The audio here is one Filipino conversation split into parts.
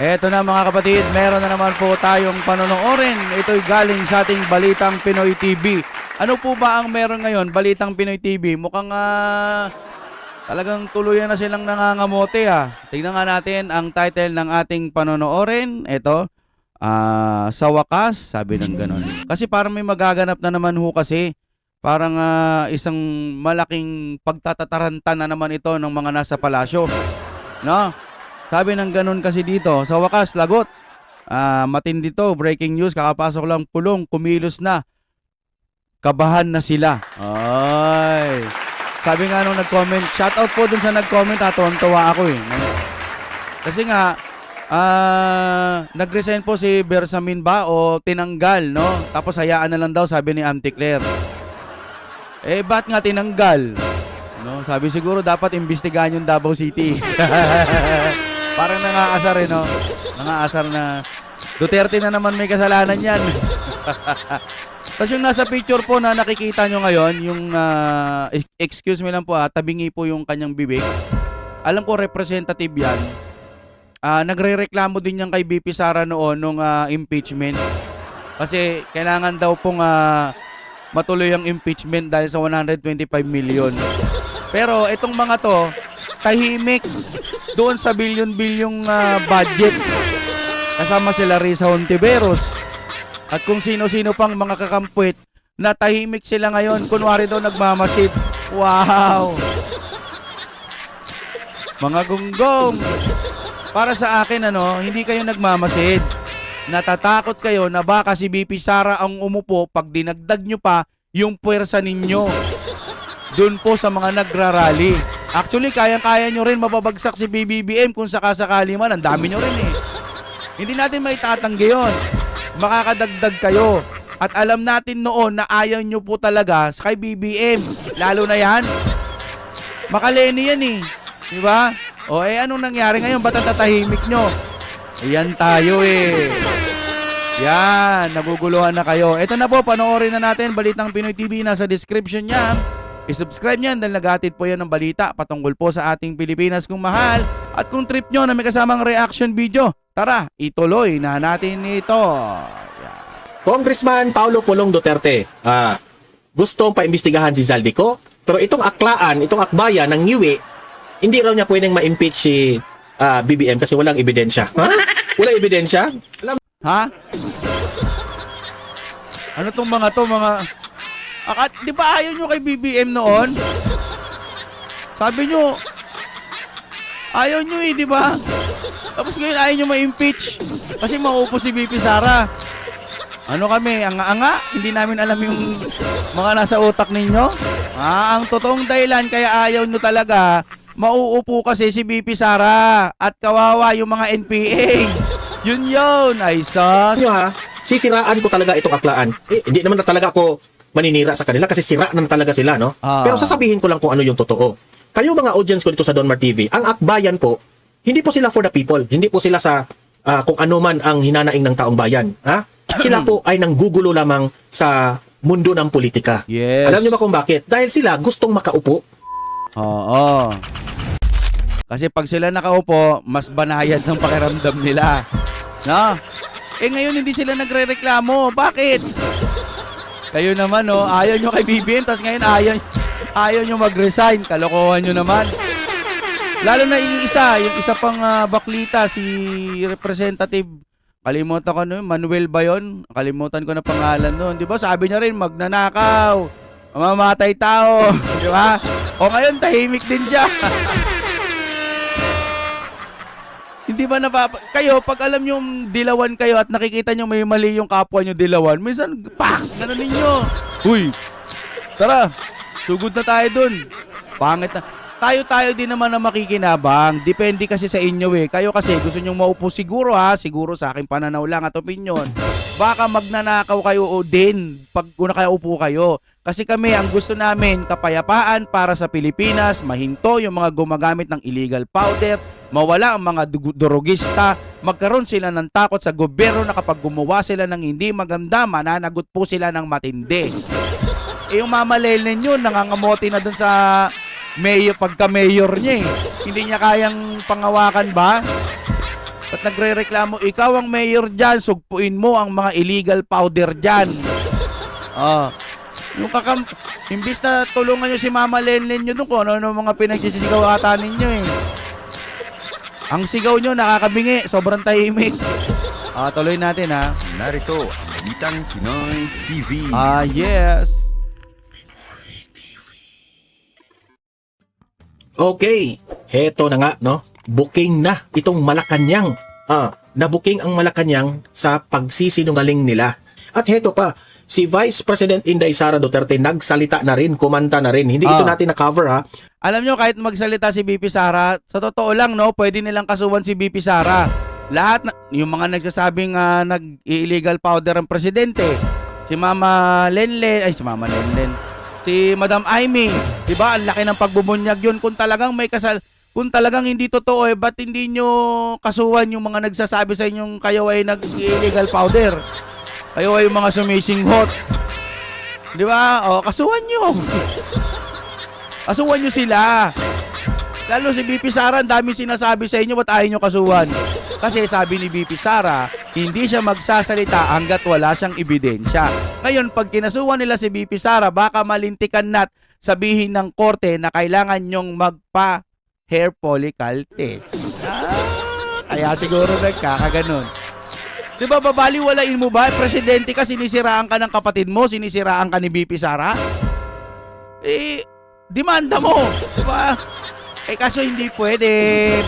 Eto na mga kapatid, meron na naman po tayong panonoorin. Ito'y galing sa ating Balitang Pinoy TV. Ano po ba ang meron ngayon, Balitang Pinoy TV? Mukhang ah, talagang tuluyan na silang nangangamote ha. Tingnan nga natin ang title ng ating panonoorin. Ito, ah, sa wakas, sabi ng ganon. Kasi parang may magaganap na naman ho kasi. Parang ah, isang malaking pagtatataranta na naman ito ng mga nasa palasyo. No? Sabi ng ganun kasi dito, sa wakas, lagot. Ah, matindi to, breaking news, kakapasok lang pulong, kumilos na. Kabahan na sila. Ay. Sabi nga nung nag-comment, shoutout po dun sa nag-comment, ha, tuwang-tuwa ako eh. Kasi nga, ah, nag-resign po si Bersamin ba o tinanggal, no? Tapos hayaan na lang daw, sabi ni Auntie Claire. Eh, ba't nga tinanggal? No, sabi siguro dapat imbestigahan yung Davao City. Parang nangaasar eh, no? Nangaasar na Duterte na naman may kasalanan yan. Tapos yung nasa picture po na nakikita nyo ngayon, yung, ah, ex- excuse me lang po ha, tabingi po yung kanyang bibig. Alam ko representative yan. Ah, nagre-reklamo din yan kay BP Sara noon nung ah, impeachment. Kasi kailangan daw pong ah, matuloy ang impeachment dahil sa 125 million. Pero itong mga to, tahimik doon sa bilyon-bilyong ah, budget. Kasama sila Risa Hontiveros. At kung sino-sino pang mga kakampwit na tahimik sila ngayon. Kunwari daw nagmamasid. Wow! Mga gunggong. Para sa akin, ano, hindi kayo nagmamasid. Natatakot kayo na baka si BP Sara ang umupo pag dinagdag nyo pa yung puwersa ninyo. Doon po sa mga nagrarally. Actually, kayang-kaya nyo rin mababagsak si BBBM kung sakasakali man. Ang dami nyo rin eh. Hindi natin maitatanggi yun. Makakadagdag kayo. At alam natin noon na ayaw nyo po talaga sa kay BBM. Lalo na yan. Makaleni yan eh. Di ba? O eh anong nangyari ngayon? Ba't tatahimik nyo? Ayan tayo eh. Yan, naguguluhan na kayo. Ito na po, panoorin na natin. Balitang Pinoy TV nasa description niya. I-subscribe niyan dahil naghatid po yan ng balita patungkol po sa ating Pilipinas kung mahal. At kung trip nyo na may kasamang reaction video, tara, ituloy na natin ito. Yan. Congressman Paulo Pulong Duterte, ah, gustong paimbestigahan si Zaldico, pero itong aklaan, itong akbayan ng Niwi, hindi raw niya pwedeng ma-impeach si ah, BBM kasi walang ebidensya. Ha? Walang ebidensya? Alam Ha? Ano tong mga to, mga... Akat, di ba ayaw nyo kay BBM noon? Sabi nyo, ayaw nyo eh, di ba? Tapos ngayon ayaw nyo ma-impeach. Kasi mauupo si BP Sara. Ano kami, anga-anga? Hindi namin alam yung mga nasa utak ninyo? Ah, ang totoong dahilan kaya ayaw nyo talaga, mauupo kasi si BP Sara at kawawa yung mga NPA. Yun yun, ay sus. ha, sisiraan ko talaga itong aklaan. Eh, hindi naman na talaga ako maninira sa kanila kasi sira naman talaga sila, no? Ah. Pero sasabihin ko lang kung ano yung totoo. Kayo mga audience ko dito sa Donmar TV, ang akbayan po, hindi po sila for the people. Hindi po sila sa ah, kung ano man ang hinanaing ng taong bayan. Ha? Sila po ay nanggugulo lamang sa mundo ng politika. Yes. Alam niyo ba kung bakit? Dahil sila gustong makaupo. Oo. Kasi pag sila nakaupo, mas banayad ng pakiramdam nila. No? Eh ngayon hindi sila nagre-reklamo. Bakit? Kayo naman, no? Ayaw nyo kay BBM, tapos ngayon ayaw, ayaw nyo mag-resign. Kalokohan nyo naman. Lalo na yung isa, yung isa pang ah, baklita, si Representative, kalimutan ko no, Manuel ba yun? Kalimutan ko na pangalan nun. Di ba? Sabi niya rin, magnanakaw, mamamatay tao. Di ba? O ngayon, tahimik din siya. Hindi ba napapa... Kayo, pag alam yung dilawan kayo at nakikita nyo may mali yung kapwa nyo dilawan, minsan, pak! Ganun ninyo. Uy, tara, sugod na tayo dun. Pangit na. Tayo-tayo din naman na makikinabang. Depende kasi sa inyo eh. Kayo kasi gusto nyong maupo siguro ha, siguro sa aking pananaw lang at opinion. Baka magnanakaw kayo o din pag una kayo upo kayo. Kasi kami, ang gusto namin, kapayapaan para sa Pilipinas, mahinto yung mga gumagamit ng illegal powder, mawala ang mga durugista, magkaroon sila ng takot sa gobyerno na kapag gumawa sila ng hindi maganda, mananagot po sila ng matindi. Eh yung mamalel ninyo, nangangamote na dun sa mayor, pagka-mayor niya eh. Hindi niya kayang pangawakan ba? Ba't nagre-reklamo? Ikaw ang mayor dyan, sugpuin mo ang mga illegal powder dyan. Ah. Yung kakam... Imbis na tulungan nyo si Mama Lenlen nyo doon kung ano-ano mga pinagsisigaw ata ninyo eh. Ang sigaw nyo nakakabingi, sobrang tahimik. Ah, tuloy natin ha. Narito ang Balitang Pinoy TV. Ah, yes. Okay, heto na nga, no? Booking na itong Malacanang. Ah, nabuking ang Malacanang sa pagsisinungaling nila. At heto pa, si Vice President Inday Sara Duterte nagsalita na rin, kumanta na rin. Hindi ito Ah. natin na-cover ha. Alam nyo, kahit magsalita si BP Sara, sa totoo lang, no, pwede nilang kasuhan si BP Sara. Lahat, na, yung mga nagsasabing ah, nag-illegal powder ang presidente, si Mama Lenlen, ay si Mama Lenlen, si Madam Aimee, di ba, ang laki ng pagbubunyag yun. Kung talagang may kasal, kung talagang hindi totoo, eh, ba't hindi nyo kasuhan yung mga nagsasabi sa inyong kayo ay nag-illegal powder? Kayo ay mga sumisinghot. Di ba? O, kasuhan nyo. Kasuhan nyo sila. Lalo si BP Sara, ang dami sinasabi sa inyo, ba't ayaw nyo kasuhan? Kasi sabi ni BP Sara, hindi siya magsasalita hanggat wala siyang ebidensya. Ngayon, pag kinasuhan nila si BP Sara, baka malintikan nat sabihin ng korte na kailangan nyong magpa hair follicle test. Ah, kaya siguro nagkakaganon. Di ba babaliwalain mo ba? Presidente ka, sinisiraan ka ng kapatid mo, sinisiraan ka ni BP Sara? Eh, demanda mo. Di ba? Eh kaso hindi pwede.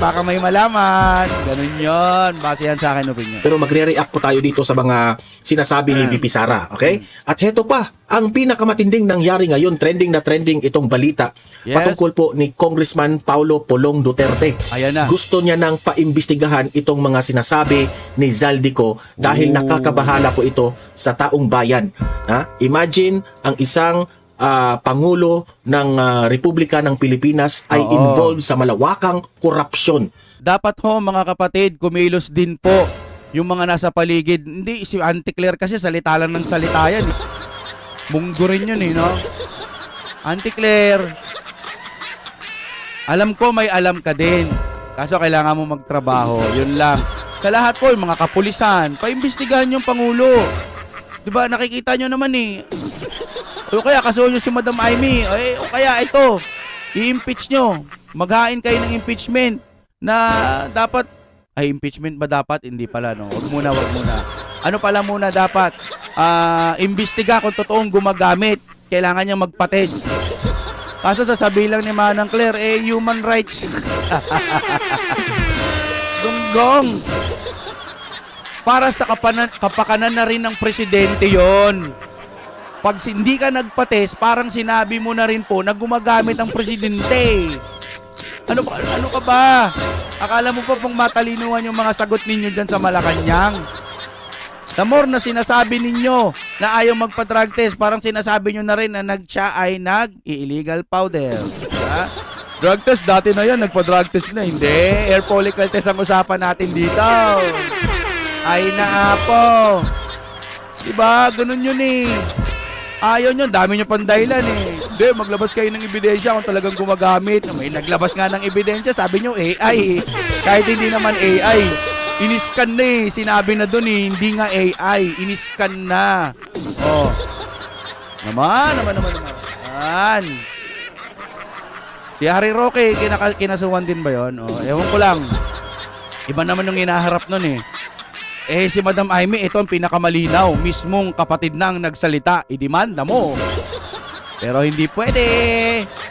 Baka may malaman. Ganun yon. Base yan sa akin opinion. Pero magre-react po tayo dito sa mga sinasabi ni VP Sara, okay? At heto pa, ang pinakamatinding nangyari ngayon, trending na trending itong balita Yes. patungkol po ni Congressman Paulo Polong Duterte. Ayan na. Gusto niya nang paimbestigahan itong mga sinasabi ni Zaldico dahil Oh. nakakabahala po ito sa taong bayan. Ha? Imagine ang isang ah, pangulo ng ah, Republika ng Pilipinas ay Oo. involved sa malawakang korupsyon. Dapat ho mga kapatid, kumilos din po yung mga nasa paligid. Hindi, si Auntie Claire kasi salita lang ng salita yan. eh. Munggo rin yun eh, no? Auntie Claire, alam ko may alam ka din. Kaso kailangan mo magtrabaho. Yun lang. Sa lahat po, yung mga kapulisan, paimbestigahan yung Pangulo. Di ba, nakikita nyo naman eh. O kaya kasuhan nyo si Madam Amy. Eh, o kaya ito, i-impeach nyo. Maghain kayo ng impeachment na dapat ay impeachment ba dapat? Hindi pala no. Wag muna, wag muna. Ano pala muna dapat? Ah, imbestiga kung totoong gumagamit. Kailangan niya magpa-test. Kaso sasabihin lang ni Manang Claire, eh, human rights. Dunggong. Para sa kapanan, kapakanan na rin ng presidente yon. Pag hindi ka nagpa-test, parang sinabi mo na rin po na gumagamit ang presidente. Ano ba? Ano ka ba? Akala mo pa pong matalinuhan yung mga sagot ninyo dyan sa Malacanang? The more na sinasabi ninyo na ayaw magpa-drug test, parang sinasabi nyo na rin na nag siya ay nag-illegal powder. Diba? Drug test, dati na yan, nagpa-drug test na. Hindi, air follicle test ang usapan natin dito. Ay na po. Diba? Ganun yun eh. Ayaw nyo, dami nyo pang dahilan eh. Hindi, maglabas kayo ng ebidensya kung talagang gumagamit. May naglabas nga ng ebidensya, sabi nyo AI. eh. Kahit hindi naman AI. Iniskan na eh. Sinabi na dun eh, hindi nga AI. Iniskan na. Oh. Naman, naman, naman, naman. Yan. Si Harry Roque, kinaka- kinasuhan din ba yon? Oh, ewan ko lang. Iba naman yung hinaharap nun eh. Eh si Madam Aimee, ito ang pinakamalinaw. Mismong kapatid nang nagsalita, idemanda mo. Pero hindi pwede.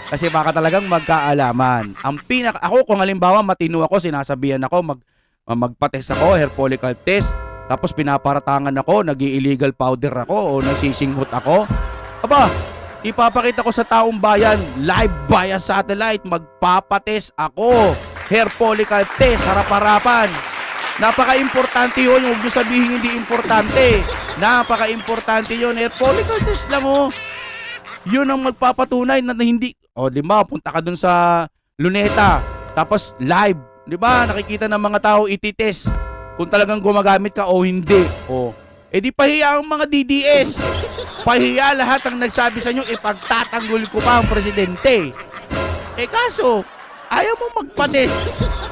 Kasi baka talagang magkaalaman. Ang pinaka ako kung halimbawa matino ako, sinasabihan ako mag magpa-test ako, hair follicle test. Tapos pinaparatangan ako, nag-illegal powder ako o nasisinghot ako. Aba, ipapakita ko sa taong bayan, live via satellite, magpapatest ako. Hair follicle test, harap-harapan. Napaka-importante yun. Huwag nyo sabihin hindi importante. Napaka-importante yun. Hair follicle test lang oh. Yun ang magpapatunay na hindi... O, di ba? Punta ka dun sa Luneta. Tapos live. Di ba? Nakikita ng mga tao ititest kung talagang gumagamit ka o hindi. O. Eh di pahiya ang mga DDS. Pahiya lahat ang nagsabi sa inyo, ipagtatanggol ko pa ang presidente. Eh kaso, ayaw mo magpa-test.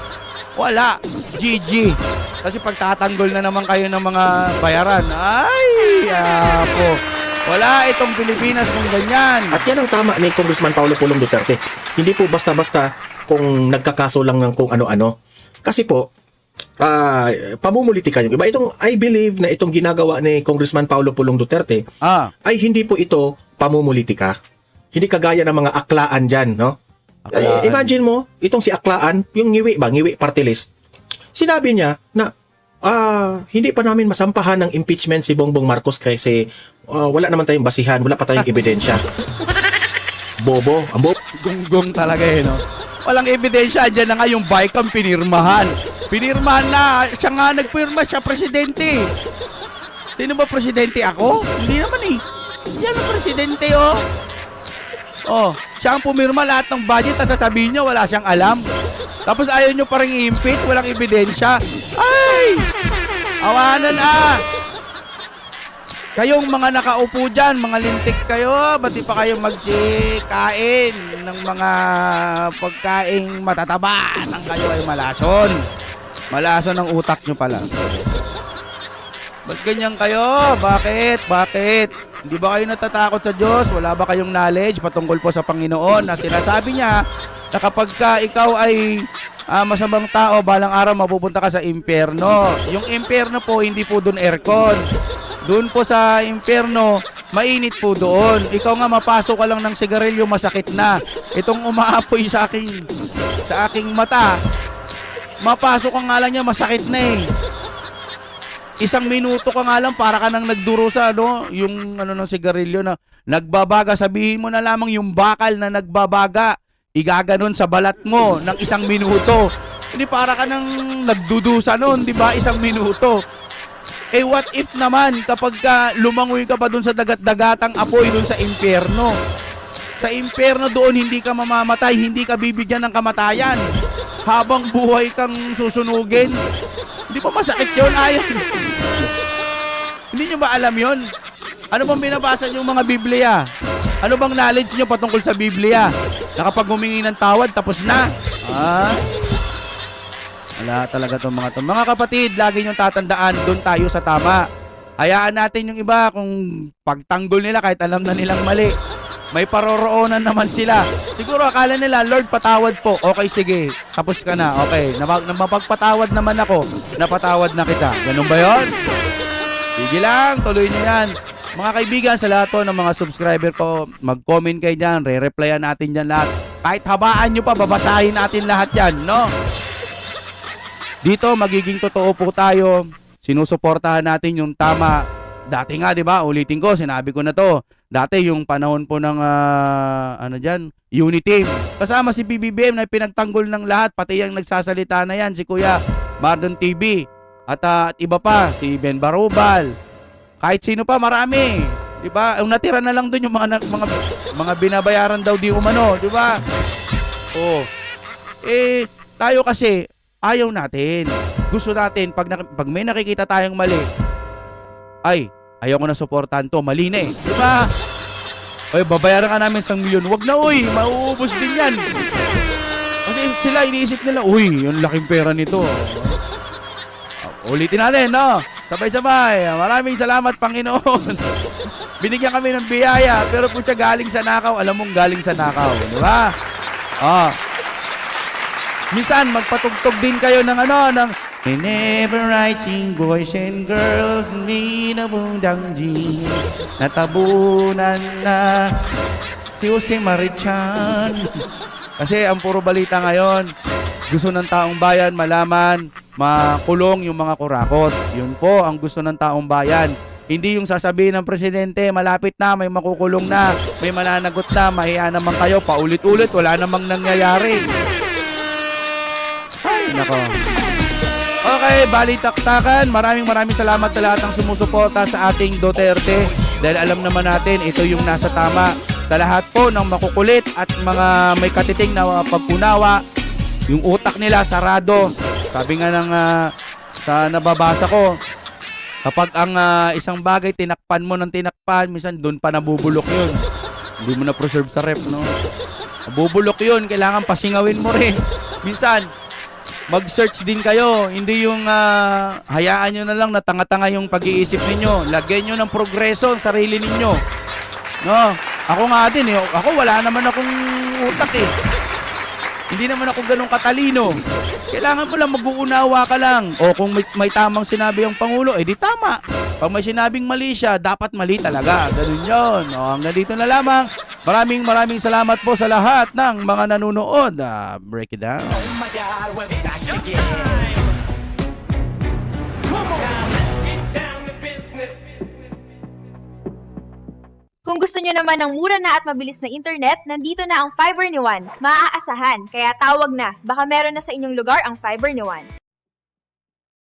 Wala. GG. Kasi pagtatanggol na naman kayo ng mga bayaran. Ay, apo. Wala itong Pilipinas kung ganyan. At yan ang tama ni Congressman Paulo Pulong Duterte. Hindi po basta-basta kung nagkakaso lang ng kung ano-ano. Kasi po, ah pamumulitika yung iba. Itong, I believe na itong ginagawa ni Congressman Paulo Pulong Duterte Ah, ay hindi po ito pamumulitika. Hindi kagaya ng mga aklaan dyan, no? Aklaan. Eh, imagine mo, itong si Aklaan, yung ngiwi ba, ngiwi party list, sinabi niya na ah hindi pa namin masampahan ng impeachment si Bongbong Marcos kasi ah, wala naman tayong basihan, wala pa tayong ebidensya. Bobo, ang bobo. gunggong talaga eh, no? Walang ebidensya. Diyan na nga yung bike ang pinirmahan. Pinirmahan na. Siya nga nagpirma. Siya presidente. Sino ba presidente ako? Hindi naman eh. Yan ang presidente, oh. Oh, siya ang pumirma lahat ng budget at sasabihin niyo wala siyang alam. Tapos ayaw niyo pa rin i-impeach, walang ebidensya. Ay! Awanan ah! Kayong mga nakaupo dyan, mga lintik kayo, ba't pa kayo magsikain ng mga pagkaing matataba nang kayo ay malason? Malason ang utak nyo pala. Ba't ganyan kayo? Bakit? Bakit? Hindi ba kayo natatakot sa Diyos? Wala ba kayong knowledge patungkol po sa Panginoon na sinasabi niya na kapag ka ikaw ay ah, masamang tao, balang araw mapupunta ka sa impyerno. Yung impyerno po, hindi po doon aircon. Doon po sa impyerno, mainit po doon. Ikaw nga mapasok ka lang ng sigarilyo, masakit na. Itong umaapoy sa aking sa aking mata, mapasok ka nga lang niya, masakit na eh. Isang minuto ka nga lang para ka nang nagduro sa ano, yung ano ng sigarilyo na nagbabaga. Sabihin mo na lamang yung bakal na nagbabaga. Igaganon sa balat mo ng isang minuto. Hindi para ka nang nagdudusa noon, di ba? Isang minuto. Eh what if naman kapag ka lumangoy ka pa doon sa dagat-dagatang apoy doon sa impyerno? Sa impyerno doon hindi ka mamamatay, hindi ka bibigyan ng kamatayan. Habang buhay kang susunugin. Hindi pa masakit yun, ayon. hindi nyo ba alam yon? Ano bang binabasa nyo mga Biblia? Ano bang knowledge nyo patungkol sa Biblia? Na humingi ng tawad, tapos na. Ah? Wala talaga itong mga to. Mga kapatid, lagi nyo tatandaan, doon tayo sa tama. Hayaan natin yung iba kung pagtanggol nila kahit alam na nilang mali. May paroroonan naman sila. Siguro akala nila, Lord, patawad po. Okay, sige. Tapos ka na. Okay. Na, na mapagpatawad naman ako. Napatawad na kita. Ganun ba yon? Sige lang. Tuloy niyo yan. Mga kaibigan, sa lahat po ng mga subscriber ko, mag-comment kayo dyan. Re-replyan natin dyan lahat. Kahit habaan nyo pa, babasahin natin lahat yan, no? Dito, magiging totoo po tayo. Sinusuportahan natin yung tama. Dati nga, di ba? Ulitin ko, sinabi ko na to. Dati yung panahon po ng ah, ano diyan, Unity. Kasama si PBBM na pinagtanggol ng lahat, pati yung nagsasalita na yan si Kuya Mardon TV. At, ah, at iba pa, si Ben Barubal. Kahit sino pa, marami. 'Di ba? Ang natira na lang doon yung mga mga mga binabayaran daw di umano, 'di ba? Oh. Eh tayo kasi ayaw natin. Gusto natin pag pag may nakikita tayong mali, ay, ayaw ko na suportahan to, mali na eh. Di ba? Oy, babayaran ka namin sa milyon. Wag na, uy, mauubos din yan. Kasi sila iniisip nila, uy, yung laking pera nito. Uh, ulitin natin, no? Sabay-sabay. Maraming salamat, Panginoon. Binigyan kami ng biyaya, pero kung siya galing sa nakaw, alam mong galing sa nakaw. Di ba? Ah. Minsan, magpatugtog din kayo ng ano, ng Whenever I sing boys and girls Ni na bundang jean Natabunan na Si Jose Marichan Kasi ang puro balita ngayon Gusto ng taong bayan malaman Makulong yung mga kurakot Yun po ang gusto ng taong bayan hindi yung sasabihin ng presidente, malapit na, may makukulong na, may mananagot na, mahiya naman kayo, paulit-ulit, wala namang nangyayari. Ay, nako. Okay, balitaktakan. Maraming maraming salamat sa lahat ng sumusuporta sa ating Duterte. Dahil alam naman natin, ito yung nasa tama. Sa lahat po ng makukulit at mga may katiting na pagkunawa, yung utak nila sarado. Sabi nga ng ah, sa nababasa ko, kapag ang ah, isang bagay tinakpan mo ng tinakpan, minsan doon pa nabubulok yun. Hindi mo na preserve sa rep, no? Nabubulok yun, kailangan pasingawin mo rin. Minsan, mag-search din kayo. Hindi yung ah, hayaan nyo na lang na tanga-tanga yung pag-iisip ninyo. Lagyan nyo ng progreso ang sarili ninyo. No? Ako nga din eh. Ako wala naman akong utak eh. Hindi naman ako ganun katalino. Kailangan mo lang mag-uunawa ka lang. O kung may, may tamang sinabi ang Pangulo, eh di tama. Pag may sinabing mali siya, dapat mali talaga. Ganun yun. O hanggang dito na lamang. Maraming maraming salamat po sa lahat ng mga nanonood. Ah, break it down. Kung gusto nyo naman ng mura na at mabilis na internet, nandito na ang fiber ni Juan. Maaasahan, kaya tawag na. Baka meron na sa inyong lugar ang fiber ni Juan.